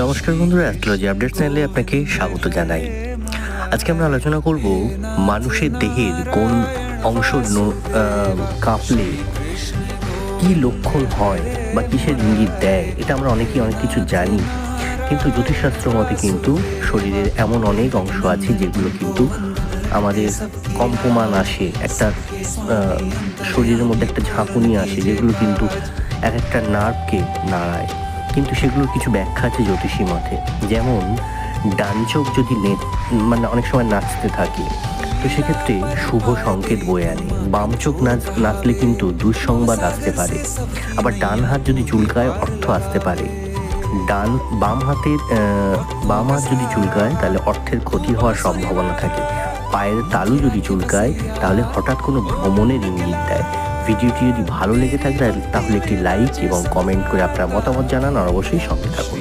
নমস্কার বন্ধুরা astrology update চ্যানেলে আপনাকে স্বাগত জানাই। আজকে আমরা আলোচনা করব মানুষের দেহের কোন অংশ কাঁপলে কি লক্ষণ হয় বা কিসের ইঙ্গিত দেয়, এটা আমরা অনেকেই অনেক কিছু জানি। কিন্তু জ্যোতিষশাস্ত্র মতে কিন্তু শরীরের এমন অনেক অংশ আছে যেগুলো কিন্তু আমাদের কম্পমান আসে, একটা শরীরের মধ্যে একটা ঝাঁকুনি আসে, যেগুলো কিন্তু এক একটা নার্ভকে নাড়ায়। কিন্তু সেগুলোর কিছু ব্যাখ্যা আছে জ্যোতিষী মতে। যেমন, ডান চোখ যদি মানে অনেক সময় নাচতে থাকে, তো সেক্ষেত্রে শুভ সংকেত বয়ে আনে। বাম চোখ নাচ, নাচলে কিন্তু দুঃসংবাদ আসতে পারে। আবার ডান হাত যদি চুলকায়, অর্থ আসতে পারে। ডান, বাম হাতের বাম হাত যদি চুলকায়, তাহলে অর্থের ক্ষতি হওয়ার সম্ভাবনা থাকে। পায়ের তালু যদি চুলকায়, তাহলে হঠাৎ কোনো ভ্রমণের ইঙ্গিত দেয়। ভিডিওটি যদি ভালো লেগে থাকে, তাহলে একটি লাইক এবং কমেন্ট করে আপনার মতামত জানান, আর অবশ্যই সঙ্গে থাকুন।